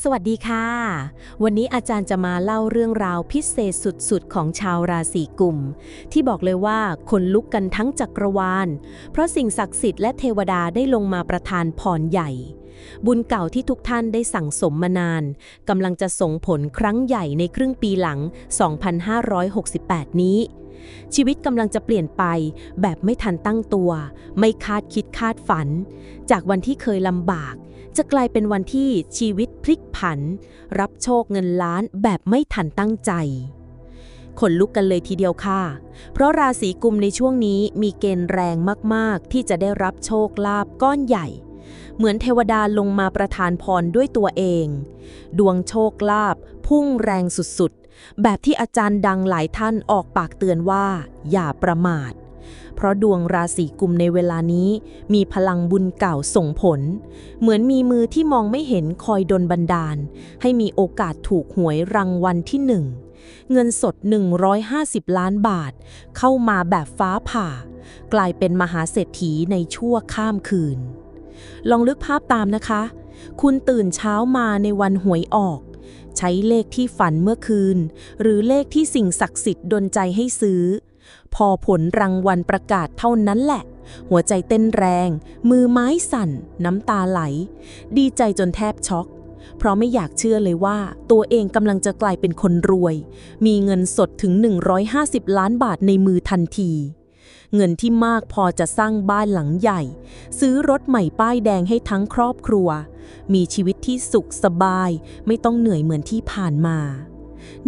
สวัสดีค่ะ วันนี้อาจารย์จะมาเล่าเรื่องราวพิเศษสุดๆ ของชาวราศีกุม ที่บอกเลยว่าคนลุกกันทั้งจักรวาล เพราะสิ่งศักดิ์สิทธิ์และเทวดาได้ลงมาประทานพรใหญ่ บุญเก่าที่ทุกท่านได้สั่งสมมานานกำลังจะส่งผลครั้งใหญ่ในครึ่งปีหลัง 2568 นี้ ชีวิตกำลังจะเปลี่ยนไปแบบไม่ทันตั้งตัว ไม่คาดคิดคาดฝัน จากวันที่เคยลำบาก จะกลายเป็นวันที่ชีวิตพลิกผัน รับโชคเงินล้านแบบไม่ทันตั้งใจขนลุกกันเลยทีเดียวค่ะ เพราะราศีกุมในช่วงนี้มีเกณฑ์แรงมากๆ ที่จะได้รับโชคลาภก้อนใหญ่ เหมือนเทวดาลงมาประทานพรด้วยตัวเอง ดวงโชคลาภพุ่งแรงสุดๆ แบบที่อาจารย์ดังหลายท่านออกปากเตือนว่า อย่าประมาท เพราะดวงราศีกุมในเวลานี้ มีพลังบุญเก่าส่งผล เหมือนมีมือที่มองไม่เห็นคอยดลบันดาล ให้มีโอกาสถูกหวยรางวัลที่หนึ่งเงินสด 150 ล้านบาท เข้ามาแบบฟ้าผ่า กลายเป็นมหาเศรษฐีในชั่วข้ามคืน ลองลึกภาพตามนะคะ คุณตื่นเช้ามาในวันหวยออก ใช้เลขที่ฝันเมื่อคืน หรือเลขที่สิ่งศักดิ์สิทธิ์ดลใจให้ซื้อ พอผลรางวัลประกาศเท่านั้นแหละ หัวใจเต้นแรง มือไม้สั่น น้ำตาไหล ดีใจจนแทบช็อก เพราะไม่อยากเชื่อเลยว่า ตัวเองกำลังจะกลายเป็นคนรวย มีเงินสดถึง 150 ล้านบาทในมือทันทีเงินที่มากพอจะสร้างบ้านหลังใหญ่ ซื้อรถใหม่ป้ายแดงให้ทั้งครอบครัว มีชีวิตที่สุขสบาย ไม่ต้องเหนื่อยเหมือนที่ผ่านมา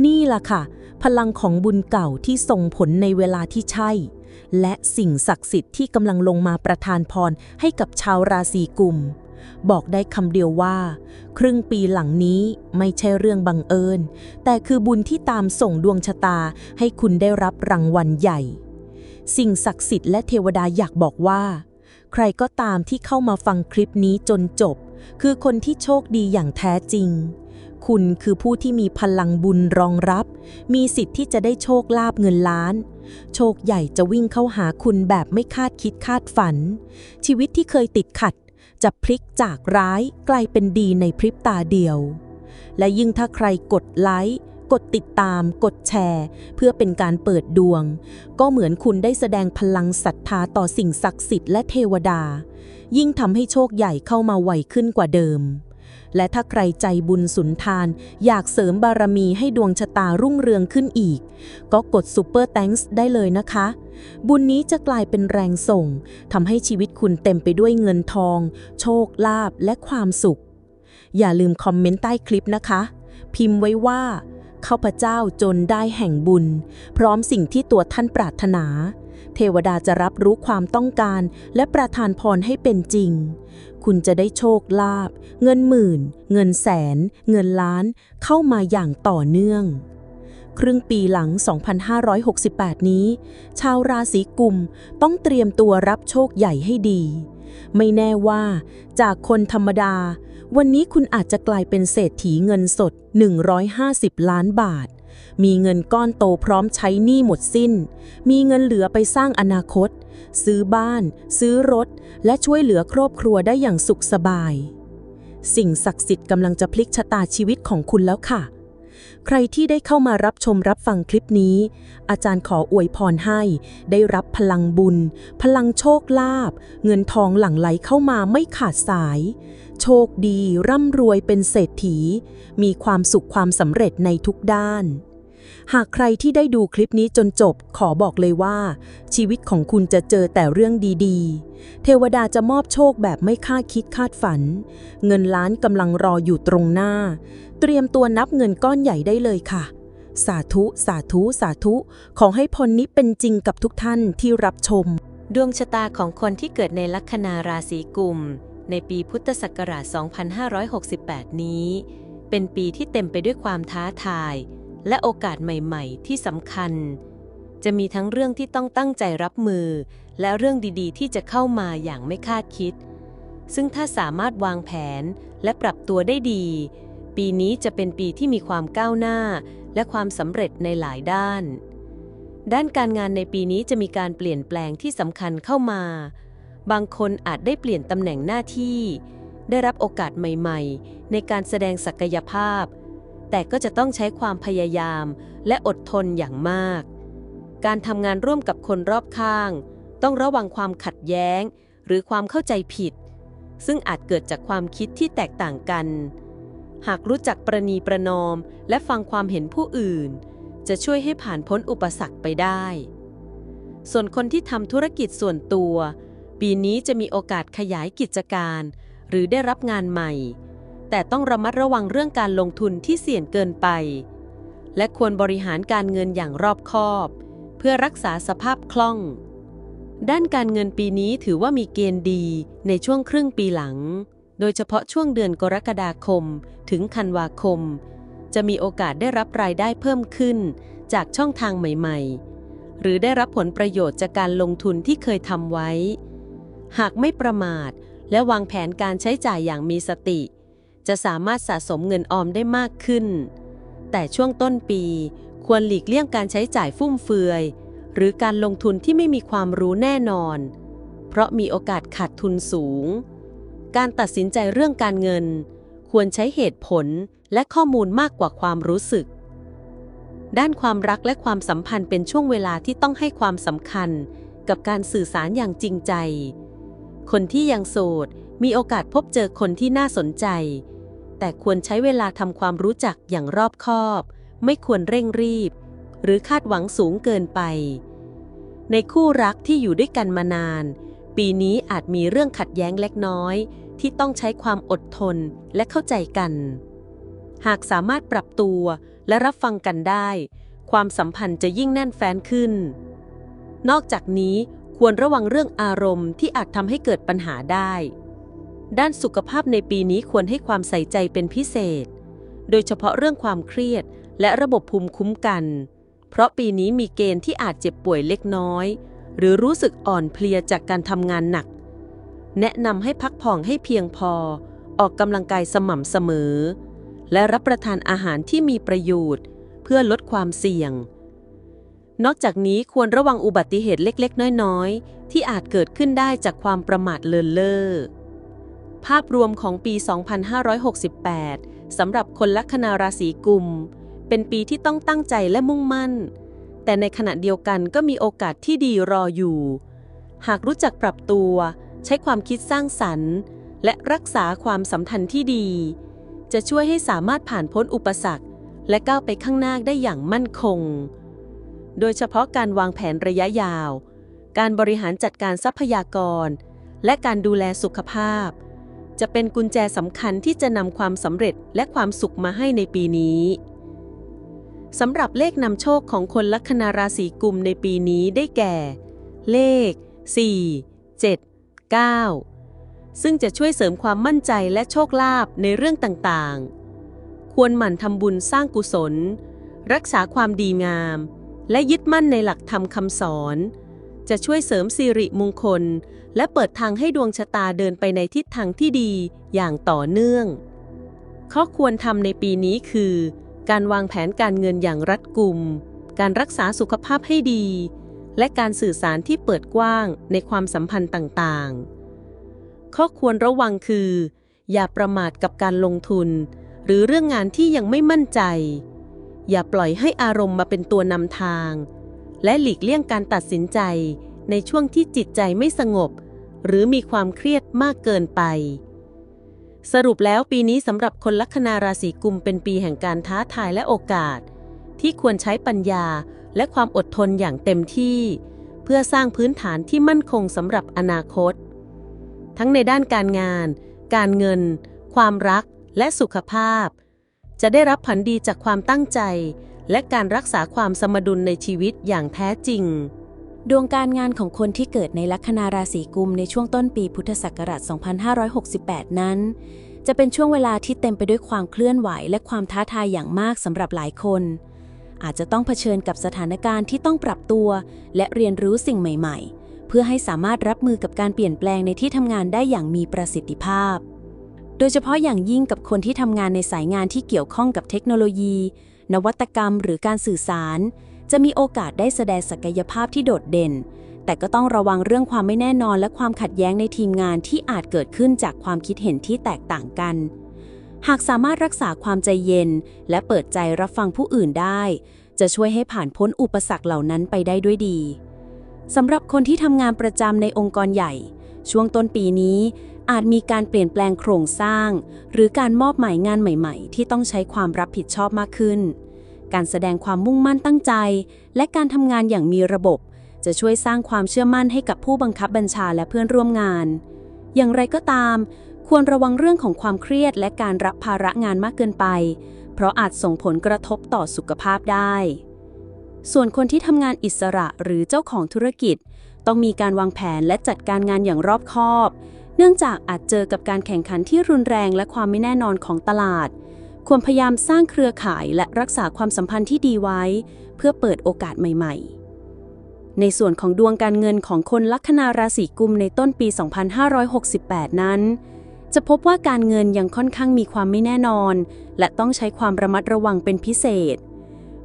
นี่ล่ะค่ะ พลังของบุญเก่าที่ส่งผลในเวลาที่ใช่ และสิ่งศักดิ์สิทธิ์ที่กำลังลงมาประทานพรให้กับชาวราศีกุม บอกได้คำเดียวว่า ครึ่งปีหลังนี้ไม่ใช่เรื่องบังเอิญ แต่คือบุญที่ตามส่งดวงชะตาให้คุณได้รับรางวัลใหญ่ สิ่งศักดิ์สิทธิ์และเทวดาอยากบอกว่า ใครก็ตามที่เข้ามาฟังคลิปนี้จนจบ คือคนที่โชคดีอย่างแท้จริง คุณคือผู้ที่มีพลังบุญรองรับ มีสิทธิ์ที่จะได้โชคลาภเงินล้าน โชคใหญ่จะวิ่งเข้าหาคุณแบบไม่คาดคิดคาดฝัน ชีวิตที่เคยติดขัด จะพลิกจากร้ายกลายเป็นดีในพริบตาเดียว และยิ่งถ้าใครกดไลค์ กดติดตาม กดแชร์ เพื่อเป็นการเปิดดวง ก็เหมือนคุณได้แสดงพลังศรัทธาต่อสิ่งศักดิ์สิทธิ์และเทวดา ยิ่งทำให้โชคใหญ่เข้ามาไวขึ้นกว่าเดิม และถ้าใครใจบุญสุนทาน อยากเสริมบารมีให้ดวงชะตารุ่งเรืองขึ้นอีก ก็กด Super Thanks ได้เลยนะคะ บุญนี้จะกลายเป็นแรงส่งทำให้ชีวิตคุณเต็มไปด้วยเงินทอง โชคลาภและความสุข อย่าลืมคอมเมนต์ใต้คลิปนะคะ พิมพ์ไว้ว่า ข้าพเจ้าจนได้แห่งบุญ พร้อมสิ่งที่ตัวท่านปรารถนา เทวดาจะรับรู้ความต้องการและประทานพรให้เป็นจริง คุณจะได้โชคลาภเงินหมื่น เงินแสน เงินล้าน เข้ามาอย่างต่อเนื่อง ครึ่งปีหลัง 2568 นี้ ชาวราศีกุมต้องเตรียมตัวรับโชคใหญ่ให้ดี ไม่แน่ว่าจากคนธรรมดา วันนี้คุณอาจจะกลายเป็นเศรษฐีเงินสด 150 ล้านบาท มีเงินก้อนโตพร้อมใช้หนี้หมดสิ้น มีเงินเหลือไปสร้างอนาคต ซื้อบ้าน ซื้อรถ และช่วยเหลือครอบครัวได้อย่างสุขสบาย สิ่งศักดิ์สิทธิ์กำลังจะพลิกชะตาชีวิตของคุณแล้วค่ะ ใครที่ได้เข้ามารับชมรับฟังคลิปนี้ อาจารย์ขออวยพรให้ ได้รับพลังบุญ พลังโชคลาภเงินทองหลั่งไหลเข้ามาไม่ขาดสาย โชคดีร่ำรวยเป็นเศรษฐี มีความสุขความสำเร็จในทุกด้าน หากใครที่ได้ดูคลิปนี้จนจบขอบอกเลยว่า ชีวิตของคุณจะเจอแต่เรื่องดีๆ เทวดาจะมอบโชคแบบไม่คาดคิดคาดฝัน เงินล้านกำลังรออยู่ตรงหน้า เตรียมตัวนับเงินก้อนใหญ่ได้เลยค่ะสาธุ สาธุ สาธุ ขอให้พรนี้เป็นจริงกับทุกท่านที่รับชม ดวงชะตาของคนที่เกิดในลัคนาราศีกุม ในปีพุทธศักราช 2568 นี้ เป็นปีที่เต็มไปด้วยความท้าทาย และโอกาสใหม่ๆ ที่สำคัญ จะมีทั้งเรื่องที่ต้องตั้งใจรับมือ และเรื่องดีๆ ที่จะเข้ามาอย่างไม่คาดคิด ซึ่งถ้าสามารถวางแผนและปรับตัวได้ดี ปีนี้จะเป็นปีที่มีความก้าวหน้า และความสำเร็จในหลายด้าน ด้านการงานในปีนี้จะมีการเปลี่ยนแปลงที่สำคัญเข้ามา บางคนอาจได้เปลี่ยนตำแหน่งหน้าที่ ได้รับโอกาสใหม่ ๆ ในการแสดงศักยภาพ แต่ก็จะต้องใช้ความพยายามและอดทนอย่างมาก การทำงานร่วมกับคนรอบข้าง ต้องระวังความขัดแย้ง หรือความเข้าใจผิด ซึ่งอาจเกิดจากความคิดที่แตกต่างกัน หากรู้จักประนีประนอม และฟังความเห็นผู้อื่น จะช่วยให้ผ่านพ้นอุปสรรคไปได้ ส่วนคนที่ทำธุรกิจส่วนตัว ปีนี้จะมีโอกาสขยายกิจการ หรือได้รับงานใหม่ แต่ต้องระมัดระวังเรื่องการลงทุนที่เสี่ยงเกินไป และควรบริหารการเงินอย่างรอบคอบ เพื่อรักษาสภาพคล่อง ด้านการเงินปีนี้ถือว่ามีเกณฑ์ดีในช่วงครึ่งปีหลัง โดยเฉพาะช่วงเดือนกรกฎาคม ถึงธันวาคม จะมีโอกาสได้รับรายได้เพิ่มขึ้น จากช่องทางใหม่ ๆ หรือได้รับผลประโยชน์จากการลงทุนที่เคยทำไว้ หากไม่ประมาท และวางแผนการใช้จ่ายอย่างมีสติ จะสามารถสะสมเงินออมได้มากขึ้น แต่ช่วงต้นปี ควรหลีกเลี่ยงการใช้จ่ายฟุ่มเฟือย หรือการลงทุนที่ไม่มีความรู้แน่นอน เพราะมีโอกาสขาดทุนสูง การตัดสินใจเรื่องการเงิน ควรใช้เหตุผลและข้อมูลมากกว่าความรู้สึก ด้านความรักและความสัมพันธ์เป็นช่วงเวลาที่ต้องให้ความสำคัญกับการสื่อสารอย่างจริงใจ คนที่ยังโสด มีโอกาสพบเจอคนที่น่าสนใจ แต่ควรใช้เวลาทำความรู้จักอย่างรอบคอบ ไม่ควรเร่งรีบ หรือคาดหวังสูงเกินไป ในคู่รักที่อยู่ด้วยกันมานาน ปีนี้อาจมีเรื่องขัดแย้งเล็กน้อย ที่ต้องใช้ความอดทนและเข้าใจกัน หากสามารถปรับตัวและรับฟังกันได้ ความสัมพันธ์จะยิ่งแน่นแฟ้นขึ้นนอกจากนี้ ควรระวังเรื่องอารมณ์ที่อาจทำให้เกิดปัญหาได้ ด้านสุขภาพในปีนี้ควรให้ความใส่ใจเป็นพิเศษ โดยเฉพาะเรื่องความเครียดและระบบภูมิคุ้มกัน เพราะปีนี้มีเกณฑ์ที่อาจเจ็บป่วยเล็กน้อย หรือรู้สึกอ่อนเพลียจากการทำงานหนัก แนะนำให้พักผ่อนให้เพียงพอ ออกกำลังกายสม่ำเสมอ และรับประทานอาหารที่มีประโยชน์ เพื่อลดความเสี่ยง นอกจากนี้ควรระวังอุบัติเหตุเล็กๆ น้อยๆ ที่อาจเกิดขึ้นได้จากความประมาทเลินเล่อ ภาพรวมของปี 2568 สำหรับคนลัคนาราศีกุม เป็นปีที่ต้องตั้งใจและมุ่งมั่น แต่ในขณะเดียวกันก็มีโอกาสที่ดีรออยู่ หากรู้จักปรับตัว ใช้ความคิดสร้างสรรค์ และรักษาความสัมพันธ์ที่ดี จะช่วยให้สามารถผ่านพ้นอุปสรรค และก้าวไปข้างหน้าได้อย่างมั่นคง โดยเฉพาะการวางแผนระยะยาว การบริหารจัดการทรัพยากร และการดูแลสุขภาพ จะเป็นกุญแจสำคัญที่จะนำความสำเร็จและความสุขมาให้ในปีนี้สำหรับเลขนำโชคของคนลัคนาราศีกุมในปีนี้ได้แก่ เลข 4 7 9 ซึ่งจะช่วยเสริมความมั่นใจและโชคลาภในเรื่องต่างๆ ควรหมั่นทำบุญสร้างกุศล รักษาความดีงาม และยึดมั่นในหลักธรรมคำสอน จะช่วยเสริมสิริมงคล และเปิดทางให้ดวงชะตาเดินไปในทิศทางที่ดีอย่างต่อเนื่อง ข้อควรทำในปีนี้คือ การวางแผนการเงินอย่างรัดกุม การรักษาสุขภาพให้ดี และการสื่อสารที่เปิดกว้างในความสัมพันธ์ต่างๆ ข้อควรระวังคือ อย่าประมาทกับการลงทุน หรือเรื่องงานที่ยังไม่มั่นใจ อย่าปล่อยให้อารมณ์มาเป็นตัวนำทาง และหลีกเลี่ยงการตัดสินใจในช่วงที่จิตใจไม่สงบ หรือมีความเครียดมากเกินไป สรุปแล้วปีนี้สำหรับคนลัคนาราศีกุมเป็นปีแห่งการท้าทายและโอกาส ที่ควรใช้ปัญญาและความอดทนอย่างเต็มที่ เพื่อสร้างพื้นฐานที่มั่นคงสำหรับอนาคต ทั้งในด้านการงาน การเงิน ความรักและสุขภาพ จะได้รับผลดีจากความตั้งใจ และการรักษาความสมดุลในชีวิตอย่างแท้จริง ดวงการงานของคนที่เกิดในลัคนาราศีกุมในช่วงต้นปีพุทธศักราช 2568 นั้น จะเป็นช่วงเวลาที่เต็มไปด้วยความเคลื่อนไหว และความท้าทายอย่างมากสำหรับหลายคน อาจจะต้องเผชิญกับสถานการณ์ที่ต้องปรับตัว และเรียนรู้สิ่งใหม่ ๆ เพื่อให้สามารถรับมือกับการเปลี่ยนแปลงในที่ทำงานได้อย่างมีประสิทธิภาพ โดยเฉพาะอย่างยิ่งกับคนที่ทำงานในสายงานที่เกี่ยวข้องกับเทคโนโลยี นวัตกรรมหรือการสื่อสาร จะมีโอกาสได้แสดงศักยภาพที่โดดเด่น แต่ก็ต้องระวังเรื่องความไม่แน่นอนและความขัดแย้งในทีมงานที่อาจเกิดขึ้นจากความคิดเห็นที่แตกต่างกัน หากสามารถรักษาความใจเย็น และเปิดใจรับฟังผู้อื่นได้ จะช่วยให้ผ่านพ้นอุปสรรคเหล่านั้นไปได้ด้วยดีสำหรับคนที่ทำงานประจำในองค์กรใหญ่ ช่วงต้นปีนี้ อาจมีการเปลี่ยนแปลงโครงสร้าง หรือการมอบหมายงานใหม่ ๆ ที่ต้องใช้ความรับผิดชอบมากขึ้น การแสดงความมุ่งมั่นตั้งใจ และการทำงานอย่างมีระบบ จะช่วยสร้างความเชื่อมั่นให้กับผู้บังคับบัญชาและเพื่อนร่วมงาน อย่างไรก็ตาม ควรระวังเรื่องของความเครียด และการรับภาระงานมากเกินไป เพราะอาจส่งผลกระทบต่อสุขภาพได้ ส่วนคนที่ทำงานอิสระหรือเจ้าของธุรกิจ ต้องมีการวางแผนและจัดการงานอย่างรอบคอบ เนื่องจากอาจเจอกับการแข่งขันที่รุนแรงและความไม่แน่นอนของตลาด ควรพยายามสร้างเครือข่ายและรักษาความสัมพันธ์ที่ดีไว้ เพื่อเปิดโอกาสใหม่ ๆ ในส่วนของดวงการเงินของคนลัคนาราศีกุมในต้นปี 2568 นั้น จะพบว่าการเงินยังค่อนข้างมีความไม่แน่นอน และต้องใช้ความระมัดระวังเป็นพิเศษ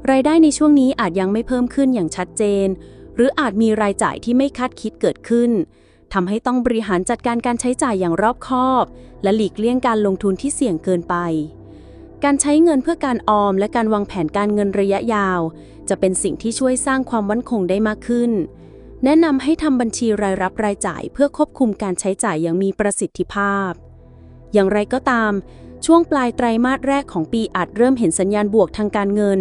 รายได้ในช่วงนี้อาจยังไม่เพิ่มขึ้นอย่างชัดเจน หรืออาจมีรายจ่ายที่ไม่คาดคิดเกิดขึ้น ทำให้ต้องบริหารจัดการการใช้จ่ายอย่างรอบคอบ และหลีกเลี่ยงการลงทุนที่เสี่ยงเกินไป การใช้เงินเพื่อการออมและการวางแผนการเงินระยะยาว จะเป็นสิ่งที่ช่วยสร้างความมั่นคงได้มากขึ้น แนะนำให้ทำบัญชีรายรับรายจ่าย เพื่อควบคุมการใช้จ่ายอย่างมีประสิทธิภาพ อย่างไรก็ตาม ช่วงปลายไตรมาสแรกของปีอาจเริ่มเห็นสัญญาณบวกทางการเงิน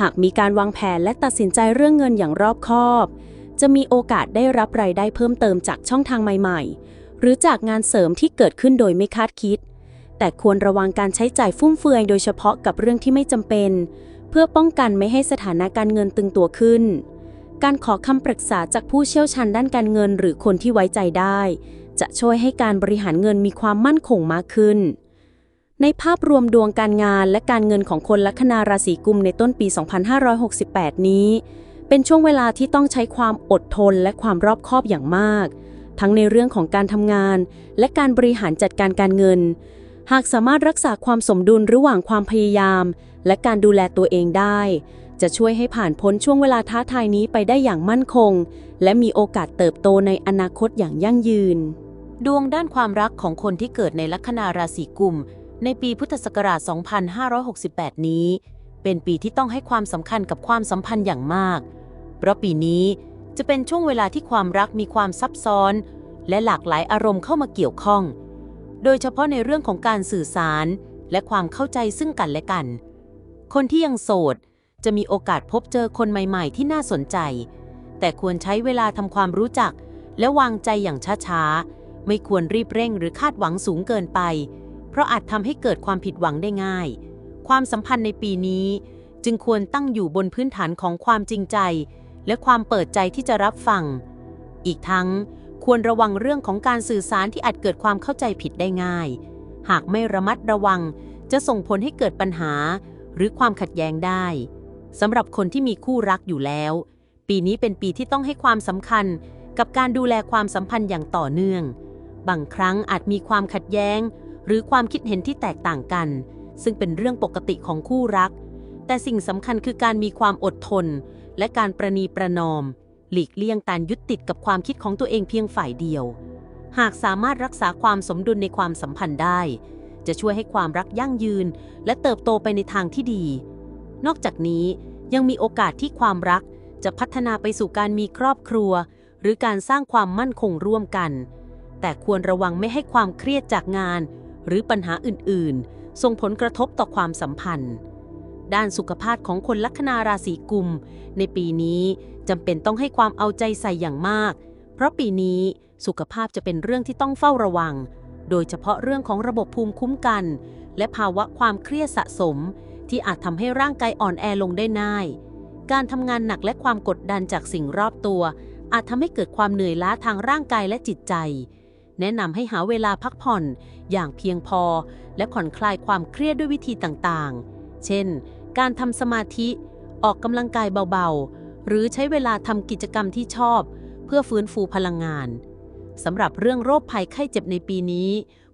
หากมีการวางแผนและตัดสินใจเรื่องเงินอย่างรอบคอบ จะมีโอกาสได้รับรายได้เพิ่มเติมจากช่องทางใหม่ ๆ หรือจากงานเสริมที่เกิดขึ้นโดยไม่คาดคิด แต่ควรระวังการใช้จ่ายฟุ่มเฟือยโดยเฉพาะกับเรื่องที่ไม่จำเป็น เพื่อป้องกันไม่ให้สถานะการเงินตึงตัวขึ้น การขอคำปรึกษาจากผู้เชี่ยวชาญด้านการเงินหรือคนที่ไว้ใจได้ จะช่วยให้การบริหารเงินมีความมั่นคงมากขึ้น ในภาพรวมดวงการงานและการเงินของคนลัคนาราศีกุมในต้นปี 2568 นี้ เป็นช่วงเวลาที่ต้องใช้ความอดทนและความรอบคอบอย่างมาก ทั้งในเรื่องของการทำงาน และการบริหารจัดการการเงิน หากสามารถรักษาความสมดุลระหว่างความพยายาม และการดูแลตัวเองได้ จะช่วยให้ผ่านพ้นช่วงเวลาท้าทายนี้ไปได้อย่างมั่นคง และมีโอกาสเติบโตในอนาคตอย่างยั่งยืน ดวงด้านความรักของคนที่เกิดในลัคนาราศีกุมในปีพุทธศักราช 2568 นี้ เป็นปีที่ต้องให้ความสำคัญกับความสัมพันธ์อย่างมาก เพราะปีนี้จะเป็นช่วงเวลาที่ความรักมีความซับซ้อน และหลากหลายอารมณ์เข้ามาเกี่ยวข้อง โดยเฉพาะในเรื่องของการสื่อสาร และความเข้าใจซึ่งกันและกัน คนที่ยังโสดจะมีโอกาสพบเจอคนใหม่ ๆ ที่น่าสนใจ แต่ควรใช้เวลาทำความรู้จัก และวางใจอย่างช้าๆ ไม่ควรรีบเร่งหรือคาดหวังสูงเกินไป เพราะอาจทำให้เกิดความผิดหวังได้ง่าย ความสัมพันธ์ในปีนี้ จึงควรตั้งอยู่บนพื้นฐานของความจริงใจ และความเปิดใจที่จะรับฟัง อีกทั้งควรระวังเรื่องของการสื่อสารที่อาจเกิดความเข้าใจผิดได้ง่าย หากไม่ระมัดระวังจะส่งผลให้เกิดปัญหา หรือความขัดแย้งได้สำหรับคนที่มีคู่รักอยู่แล้ว ปีนี้เป็นปีที่ต้องให้ความสำคัญกับการดูแลความสัมพันธ์อย่างต่อเนื่อง บางครั้งอาจมีความขัดแย้ง หรือความคิดเห็นที่แตกต่างกัน ซึ่งเป็นเรื่องปกติของคู่รัก แต่สิ่งสำคัญคือการมีความอดทน และการประนีประนอม หลีกเลี่ยงการยึดติดกับความคิดของตัวเองเพียงฝ่ายเดียว หากสามารถรักษาความสมดุลในความสัมพันธ์ได้ จะช่วยให้ความรักยั่งยืน และเติบโตไปในทางที่ดี นอกจากนี้ยังมีโอกาสที่ความรักจะพัฒนาไปสู่การมีครอบครัว หรือการสร้างความมั่นคงร่วมกัน แต่ควรระวังไม่ให้ความเครียดจากงาน หรือปัญหาอื่น ๆ ส่งผลกระทบต่อความสัมพันธ์ ด้านสุขภาพของคนลัคนาราศีกุม ในปีนี้จำเป็นต้องให้ความเอาใจใส่อย่างมาก เพราะปีนี้สุขภาพจะเป็นเรื่องที่ต้องเฝ้าระวัง โดยเฉพาะเรื่องของระบบภูมิคุ้มกัน และภาวะความเครียดสะสม ที่อาจทำให้ร่างกายอ่อนแอลงได้ง่าย การทำงานหนักและความกดดันจากสิ่งรอบตัว อาจทำให้เกิดความเหนื่อยล้าทางร่างกายและจิตใจ แนะนำให้หาเวลาพักผ่อน อย่างเพียงพอ และผ่อนคลายความเครียดด้วยวิธีต่างๆ เช่น การทำสมาธิ ออกกำลังกายเบาๆ หรือใช้เวลาทำกิจกรรมที่ชอบ เพื่อฟื้นฟูพลังงานสำหรับเรื่องโรคภัยไข้เจ็บในปีนี้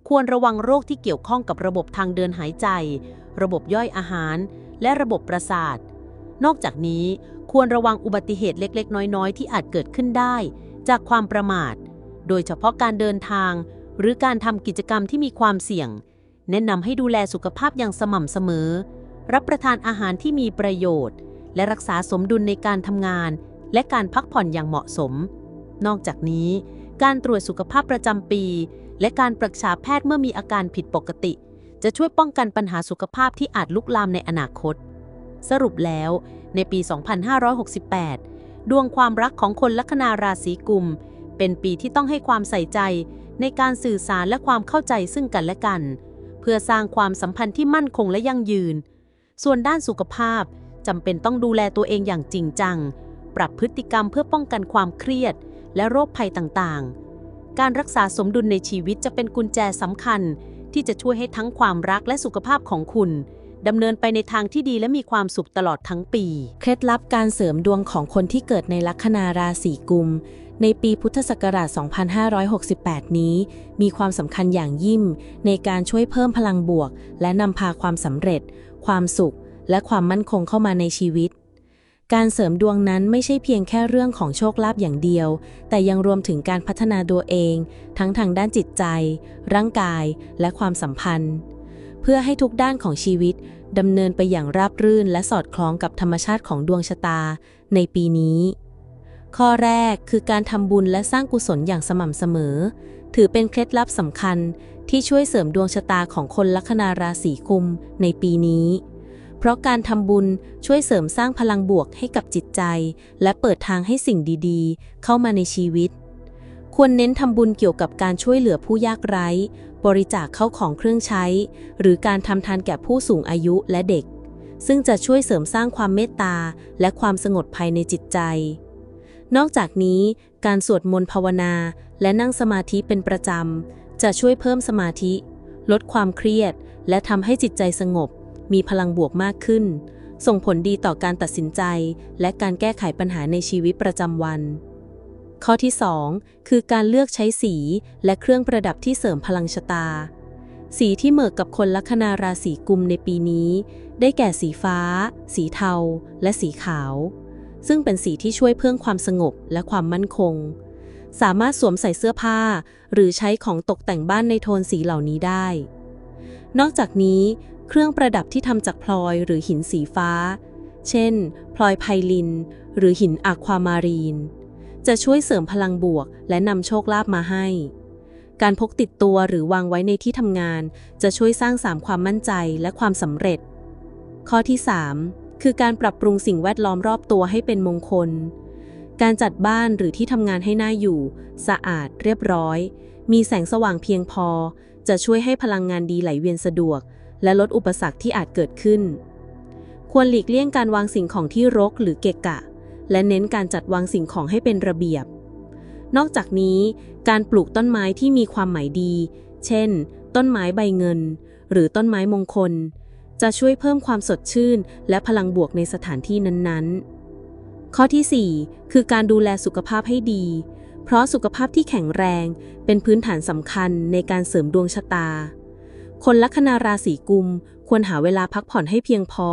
ควรระวังโรคที่เกี่ยวข้องกับระบบทางเดินหายใจ ระบบย่อยอาหาร และระบบประสาท นอกจากนี้ควรระวังอุบัติเหตุเล็กๆ น้อยๆ ที่อาจเกิดขึ้นได้ จากความประมาท โดยเฉพาะการเดินทาง หรือการทำกิจกรรมที่มีความเสี่ยง แนะนำให้ดูแลสุขภาพอย่างสม่ำเสมอ รับประทานอาหารที่มีประโยชน์ และรักษาสมดุลในการทำงาน และการพักผ่อนอย่างเหมาะสม นอกจากนี้ การตรวจสุขภาพประจำปี และการปรึกษาแพทย์เมื่อมีอาการผิดปกติ จะช่วยป้องกันปัญหาสุขภาพที่อาจลุกลามในอนาคต สรุปแล้ว ในปี 2568 ดวงความรักของคนลัคนาราศีกุม เป็นปีที่ต้องให้ความใส่ใจในการสื่อสารและความเข้าใจซึ่งกันและกัน เพื่อสร้างความสัมพันธ์ที่มั่นคงและยั่งยืน ส่วนด้านสุขภาพจำเป็นต้องดูแลตัวเองอย่างจริงจัง ปรับพฤติกรรมเพื่อป้องกันความเครียด และโรคภัยต่างๆ การรักษาสมดุลในชีวิตจะเป็นกุญแจสำคัญ ที่จะช่วยให้ทั้งความรักและสุขภาพของคุณดำเนินไปในทางที่ดีและมีความสุขตลอดทั้งปี เคล็ดลับการเสริมดวงของคนที่เกิดในลัคนาราศีกุม ในปีพุทธศักราช 2568 นี้ มีความสำคัญอย่างยิ่งในการช่วยเพิ่มพลังบวก และนำพาความสำเร็จ ความสุข และความมั่นคงเข้ามาในชีวิต การเสริมดวงนั้นไม่ใช่เพียงแค่เรื่องของโชคลาภอย่างเดียว แต่ยังรวมถึงการพัฒนาตัวเอง ทั้งทางด้านจิตใจ ร่างกาย และความสัมพันธ์ เพื่อให้ทุกด้านของชีวิตดำเนินไปอย่างราบรื่น และสอดคล้องกับธรรมชาติของดวงชะตาในปีนี้ ข้อแรกคือการทำบุญและสร้างกุศลอย่างสม่ำเสมอ ถือเป็นเคล็ดลับสำคัญ ที่ช่วยเสริมดวงชะตาของคนลัคนาราศีกุมในปีนี้ เพราะการทำบุญช่วยเสริมสร้างพลังบวกให้กับจิตใจ และเปิดทางให้สิ่งดีๆ เข้ามาในชีวิต ควรเน้นทำบุญเกี่ยวกับการช่วยเหลือผู้ยากไร้ บริจาคเข้าของเครื่องใช้ หรือการทำทานแก่ผู้สูงอายุและเด็ก ซึ่งจะช่วยเสริมสร้างความเมตตาและความสงบภายในจิตใจนอกจากนี้ การสวดมนต์ภาวนา และนั่งสมาธิเป็นประจำ จะช่วยเพิ่มสมาธิ ลดความเครียด และทำให้จิตใจสงบ มีพลังบวกมากขึ้น ส่งผลดีต่อการตัดสินใจ และการแก้ไขปัญหาในชีวิตประจำวัน ข้อที่ 2 คือการเลือกใช้สีและเครื่องประดับที่เสริมพลังชะตา สีที่เหมาะกับคนลัคนาราศีกุมในปีนี้ ได้แก่สีฟ้า สีเทา และสีขาว ซึ่งเป็นสีที่ช่วยเพิ่มความสงบและความมั่นคง สามารถสวมใส่เสื้อผ้า หรือใช้ของตกแต่งบ้านในโทนสีเหล่านี้ได้ นอกจากนี้ เครื่องประดับที่ทำจากพลอยหรือหินสีฟ้า เช่น พลอยไพลิน หรือหินอะความารีน จะช่วยเสริมพลังบวก และนำโชคลาภมาให้ การพกติดตัวหรือวางไว้ในที่ทำงาน จะช่วยสร้างสามความมั่นใจและความสำเร็จ ข้อที่ 3 คือการปรับปรุงสิ่งแวดล้อมรอบตัวให้เป็นมงคล การจัดบ้านหรือที่ทำงานให้หน่าอยู่ สะอาดเรียบร้อย มีแสงสว่างเพียงพอ จะช่วยให้พลังงานดีไหลเวียนสะดวก และลดอุปสรรคที่อาจเกิดขึ้น ควรหลีกเลี่ยงการวางสิ่งของที่รกหรือเกะกะ และเน้นการจัดวางสิ่งของให้เป็นระเบียบ นอกจากนี้ การปลูกต้นไม้ที่มีความหมายดี เช่น ต้นไม้ใบเงิน หรือต้นไม้มงคล จะช่วยเพิ่มความสดชื่น และพลังบวกในสถานที่นั้นๆ ข้อที่ 4 คือการดูแลสุขภาพให้ดี เพราะสุขภาพที่แข็งแรงเป็นพื้นฐานสำคัญในการเสริมดวงชะตา คนลัคนาราศีกุม ควรหาเวลาพักผ่อนให้เพียงพอ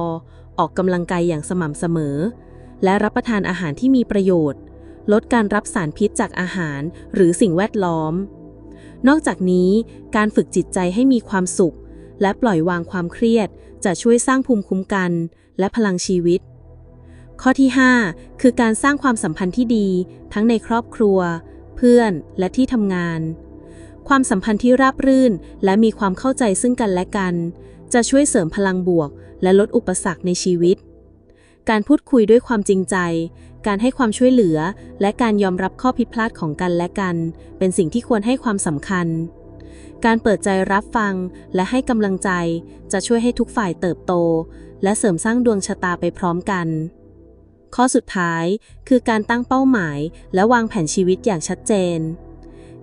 ออกกำลังกายอย่างสม่ำเสมอ และรับประทานอาหารที่มีประโยชน์ ลดการรับสารพิษจากอาหารหรือสิ่งแวดล้อม นอกจากนี้ การฝึกจิตใจให้มีความสุข และปล่อยวางความเครียด จะช่วยสร้างภูมิคุ้มกัน และพลังชีวิต ข้อที่ 5 คือการสร้างความสัมพันธ์ที่ดี ทั้งในครอบครัว เพื่อนและที่ทำงาน ความสัมพันธ์ที่ราบรื่น และมีความเข้าใจซึ่งกันและกัน จะช่วยเสริมพลังบวก และลดอุปสรรคในชีวิต การพูดคุยด้วยความจริงใจ การให้ความช่วยเหลือ และการยอมรับข้อผิดพลาดของกันและกัน เป็นสิ่งที่ควรให้ความสำคัญ การเปิดใจรับฟัง และให้กำลังใจ จะช่วยให้ทุกฝ่ายเติบโต และเสริมสร้างดวงชะตาไปพร้อมกัน ข้อสุดท้ายคือการตั้งเป้าหมายและวางแผนชีวิตอย่างชัดเจน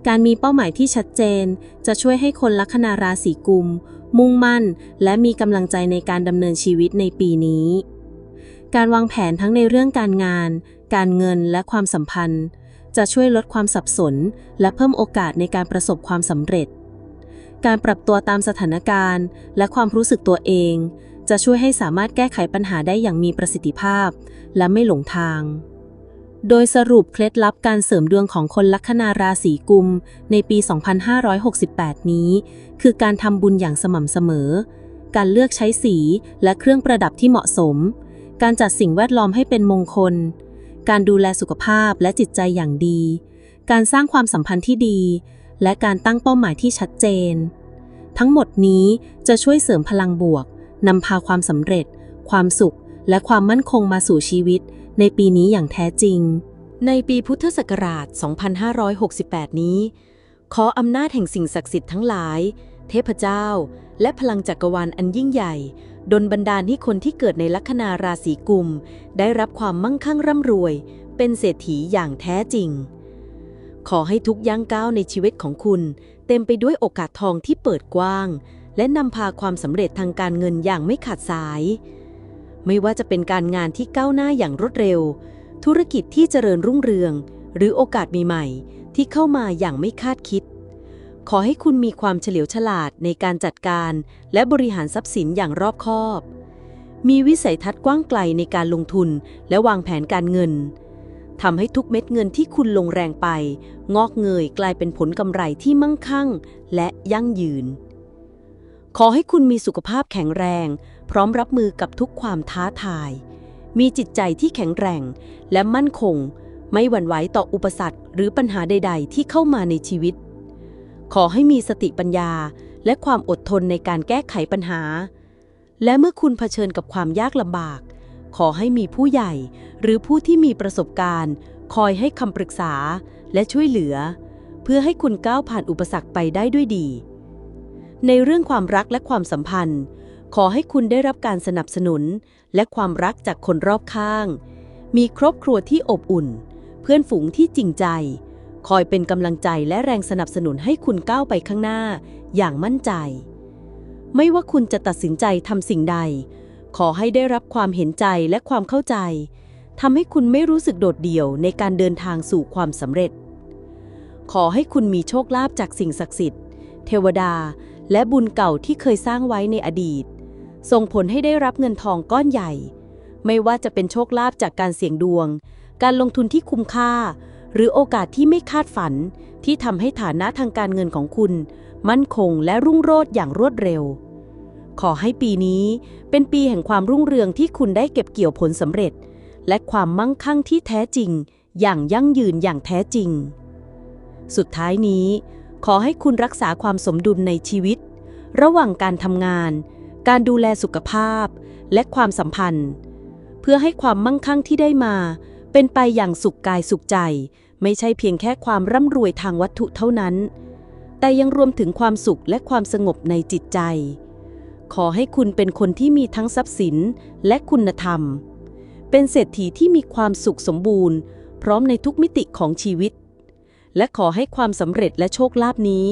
การมีเป้าหมายที่ชัดเจน จะช่วยให้คนลัคนาราศีกุม มุ่งมั่น และมีกำลังใจในการดำเนินชีวิตในปีนี้ การวางแผนทั้งในเรื่องการงาน การเงินและความสัมพันธ์ จะช่วยลดความสับสน และเพิ่มโอกาสในการประสบความสำเร็จ การปรับตัวตามสถานการณ์ และความรู้สึกตัวเอง จะช่วยให้สามารถแก้ไขปัญหาได้อย่างมีประสิทธิภาพ และไม่หลงทาง โดยสรุปเคล็ดลับการเสริมดวงของคนลัคนาราศีกุม ในปี 2568 นี้ คือการทำบุญอย่างสม่ำเสมอ การเลือกใช้สีและเครื่องประดับที่เหมาะสม การจัดสิ่งแวดล้อมให้เป็นมงคล การดูแลสุขภาพและจิตใจอย่างดี การสร้างความสัมพันธ์ที่ดี และการตั้งเป้าหมายที่ชัดเจน ทั้งหมดนี้จะช่วยเสริมพลังบวก นำพาความสำเร็จ ความสุข และความมั่นคงมาสู่ชีวิต ในปีนี้อย่างแท้จริง ในปีพุทธศักราช 2568 นี้ ขออำนาจแห่งสิ่งศักดิ์สิทธิ์ทั้งหลาย เทพเจ้า และพลังจักรวาลอันยิ่งใหญ่ ดลบันดาลให้คนที่เกิดในลัคนาราศีกุม ได้รับความมั่งคั่งร่ำรวย เป็นเศรษฐีอย่างแท้จริง ขอให้ทุกย่างก้าวในชีวิตของคุณ เต็มไปด้วยโอกาสทองที่เปิดกว้าง และนำพาความสำเร็จทางการเงินอย่างไม่ขาดสาย ไม่ว่าจะเป็นการงานที่ก้าวหน้าอย่างรวดเร็ว ธุรกิจที่เจริญรุ่งเรือง หรือโอกาสใหม่ๆ ที่เข้ามาอย่างไม่คาดคิด ขอให้คุณมีความเฉลียวฉลาดในการจัดการ และบริหารทรัพย์สินอย่างรอบคอบ มีวิสัยทัศน์กว้างไกลในการลงทุนและวางแผนการเงินทำให้ทุกเม็ดเงินที่คุณลงแรงไป งอกเงยกลายเป็นผลกำไรที่มั่งคั่ง และยั่งยืน ขอให้คุณมีสุขภาพแข็งแรง พร้อมรับมือกับทุกความท้าทาย มีจิตใจที่แข็งแกร่ง และมั่นคง ไม่หวั่นไหวต่ออุปสรรคหรือปัญหาใด ๆ ที่เข้ามาในชีวิต ขอให้มีสติปัญญา และความอดทนในการแก้ไขปัญหา และเมื่อคุณเผชิญกับความยากลำบาก ขอให้มีผู้ใหญ่ หรือผู้ที่มีประสบการณ์ คอยให้คำปรึกษาและช่วยเหลือ เพื่อให้คุณก้าวผ่านอุปสรรคไปได้ด้วยดี ในเรื่องความรักและความสัมพันธ์ ขอให้คุณได้รับการสนับสนุน และความรักจากคนรอบข้าง มีครอบครัวที่อบอุ่น เพื่อนฝูงที่จริงใจ คอยเป็นกำลังใจและแรงสนับสนุนให้คุณก้าวไปข้างหน้า อย่างมั่นใจ ไม่ว่าคุณจะตัดสินใจทำสิ่งใด ขอให้ได้รับความเห็นใจและความเข้าใจทำให้คุณไม่รู้สึกโดดเดี่ยวในการเดินทางสู่ความสำเร็จ ขอให้คุณมีโชคลาภจากสิ่งศักดิ์สิทธิ์ เทวดา และบุญเก่าที่เคยสร้างไว้ในอดีต ส่งผลให้ได้รับเงินทองก้อนใหญ่ ไม่ว่าจะเป็นโชคลาภจากการเสี่ยงดวง การลงทุนที่คุ้มค่า หรือโอกาสที่ไม่คาดฝัน ที่ทำให้ฐานะทางการเงินของคุณ มั่นคงและรุ่งโรจน์อย่างรวดเร็ว ขอให้ปีนี้เป็นปีแห่งความรุ่งเรืองที่คุณได้เก็บเกี่ยวผลสำเร็จ และความมั่งคั่งที่แท้จริง อย่างยั่งยืนอย่างแท้จริง สุดท้ายนี้ ขอให้คุณรักษาความสมดุลในชีวิต ระหว่างการทำงาน การดูแลสุขภาพ และความสัมพันธ์ เพื่อให้ความมั่งคั่งที่ได้มา เป็นไปอย่างสุขกายสุขใจ ไม่ใช่เพียงแค่ความร่ำรวยทางวัตถุเท่านั้น แต่ยังรวมถึงความสุขและความสงบในจิตใจ ขอให้คุณเป็นคนที่มีทั้งทรัพย์สินและคุณธรรม เป็นเศรษฐีที่มีความสุขสมบูรณ์ พร้อมในทุกมิติของชีวิต และขอให้ความสำเร็จและโชคลาภนี้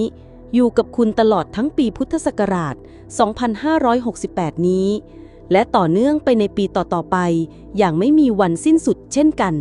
อยู่กับคุณตลอดทั้งปีพุทธศักราช 2568 นี้ และต่อเนื่องไปในปีต่อๆไป อย่างไม่มีวันสิ้นสุดเช่นกัน